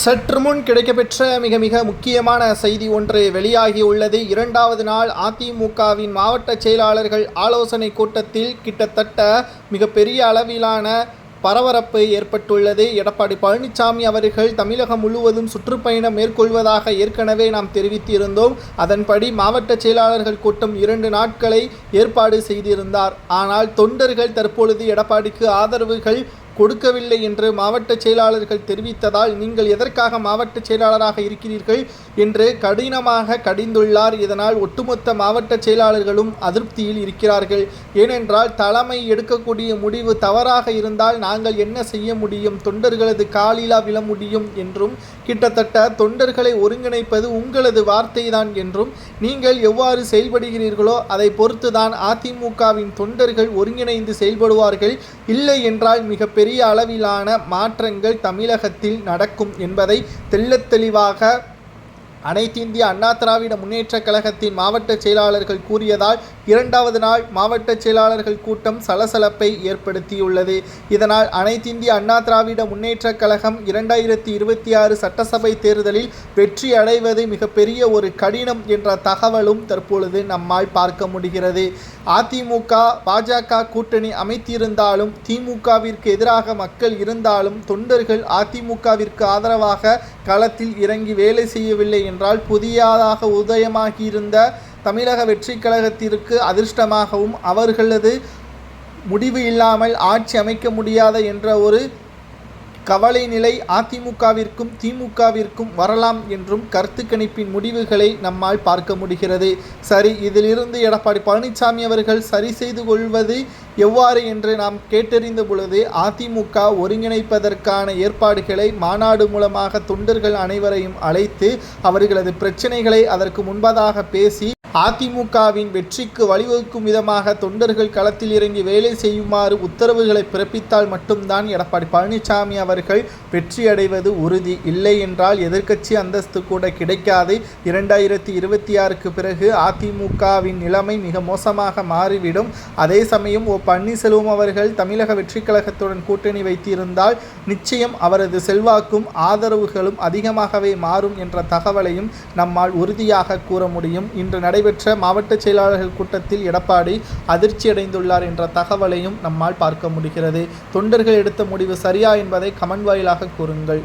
சற்று முன் கிடைக்கப்பெற்ற மிக மிக முக்கியமான செய்தி ஒன்று வெளியாகியுள்ளது இரண்டாவது நாள் அதிமுகவின் மாவட்ட செயலாளர்கள் ஆலோசனை கூட்டத்தில் கிட்டத்தட்ட மிகப்பெரிய அளவிலான பரபரப்பு ஏற்பட்டுள்ளது. எடப்பாடி பழனிசாமி அவர்கள் தமிழகம் முழுவதும் சுற்றுப்பயணம் மேற்கொள்வதாக ஏற்கனவே நாம் தெரிவித்திருந்தோம். அதன்படி மாவட்ட செயலாளர்கள் கூட்டம் இரண்டு நாட்களை ஏற்பாடு செய்திருந்தார். ஆனால் தொண்டர்கள் தற்பொழுது எடப்பாடிக்கு ஆதரவுகள் கொடுக்கவில்லை என்று மாவட்ட செயலாளர்கள் தெரிவித்ததால் நீங்கள் எதற்காக மாவட்ட செயலாளராக இருக்கிறீர்கள் என்று கடினமாக கடிந்துள்ளார். இதனால் ஒட்டுமொத்த மாவட்ட செயலாளர்களும் அதிருப்தியில் இருக்கிறார்கள். ஏனென்றால் தலைமை எடுக்கக்கூடிய முடிவு தவறாக இருந்தால் நாங்கள் என்ன செய்ய முடியும்? தொண்டர்களது காலிலா விழ முடியும் என்றும் கிட்டத்தட்ட தொண்டர்களை ஒருங்கிணைப்பது உங்களது வார்த்தைதான் என்றும் நீங்கள் எவ்வாறு செயல்படுகிறீர்களோ அதை பொறுத்துதான் அதிமுகவின் தொண்டர்கள் ஒருங்கிணைந்து செயல்படுவார்கள். இல்லை என்றால் மிகப்பெரிய அளவிலான மாற்றங்கள் தமிழகத்தில் நடக்கும் என்பதை தெள்ளத்தெளிவாக அனைத்திந்திய அண்ணா திராவிட முன்னேற்றக் கழகத்தின் மாவட்ட செயலாளர்கள் கூறியதால் இரண்டாவது நாள் மாவட்ட செயலாளர்கள் கூட்டம் சலசலப்பை ஏற்படுத்தியுள்ளது. இதனால் அனைத்து இந்திய அண்ணா திராவிட முன்னேற்றக் கழகம் இரண்டாயிரத்தி இருபத்தி ஆறு சட்டசபை தேர்தலில் வெற்றி அடைவது மிகப்பெரிய ஒரு கடினம் என்ற தகவலும் தற்பொழுது நம்மால் பார்க்க முடிகிறது. அதிமுக பாஜக கூட்டணி அமைத்திருந்தாலும் திமுகவிற்கு எதிராக மக்கள் இருந்தாலும் தொண்டர்கள் அதிமுகவிற்கு ஆதரவாக களத்தில் இறங்கி வேலை செய்யவில்லை என்றால் புதியதாக உதயமாகியிருந்த தமிழக வெற்றி கழகத்திற்கு அதிர்ஷ்டமாகவும் அவர்களது முடிவு இல்லாமல் ஆட்சி அமைக்க முடியாத என்ற ஒரு கவலை நிலை அதிமுகவிற்கும் திமுகவிற்கும் வரலாம் என்றும் கருத்து கணிப்பின் முடிவுகளை நம்மால் பார்க்க முடிகிறது. சரி இதிலிருந்து எடப்பாடி பழனிசாமி அவர்கள் சரி செய்து கொள்வது எவ்வாறு என்று நாம் கேட்டறிந்த பொழுது அதிமுக ஒருங்கிணைப்பதற்கான ஏற்பாடுகளை மாநாடு மூலமாக தொண்டர்கள் அனைவரையும் அழைத்து அவர்களது பிரச்சனைகளை அதற்கு முன்பதாக பேசி அதிமுகவின் வெற்றிக்கு வழிவகுக்கும் விதமாக தொண்டர்கள் களத்தில் இறங்கி வேலை செய்யுமாறு உத்தரவுகளை பிறப்பித்தால் மட்டும்தான் எடப்பாடி பழனிசாமி அவர்கள் வெற்றியடைவது உறுதி இல்லை என்றால் எதிர்க்கட்சி அந்தஸ்து கூட கிடைக்காது. இரண்டாயிரத்தி இருபத்தி ஆறுக்கு பிறகு அதிமுகவின் நிலைமை மிக மோசமாக மாறிவிடும். அதே சமயம் ஓ பன்னீர்செல்வம் அவர்கள் தமிழக வெற்றிக் கழகத்துடன் கூட்டணி வைத்திருந்தால் நிச்சயம் அவரது செல்வாக்கும் ஆதரவுகளும் அதிகமாகவே மாறும் என்ற தகவலையும் நம்மால் உறுதியாக கூற முடியும். இன்று நடைபெற்ற மாவட்ட செயலாளர்கள் கூட்டத்தில் எடப்பாடி அதிர்ச்சியடைந்துள்ளார் என்ற தகவலையும் நம்மால் பார்க்க முடிகிறது. தொண்டர்கள் எடுத்த முடிவு சரியா என்பதை கமெண்ட் வாயிலாக கூறுங்கள்.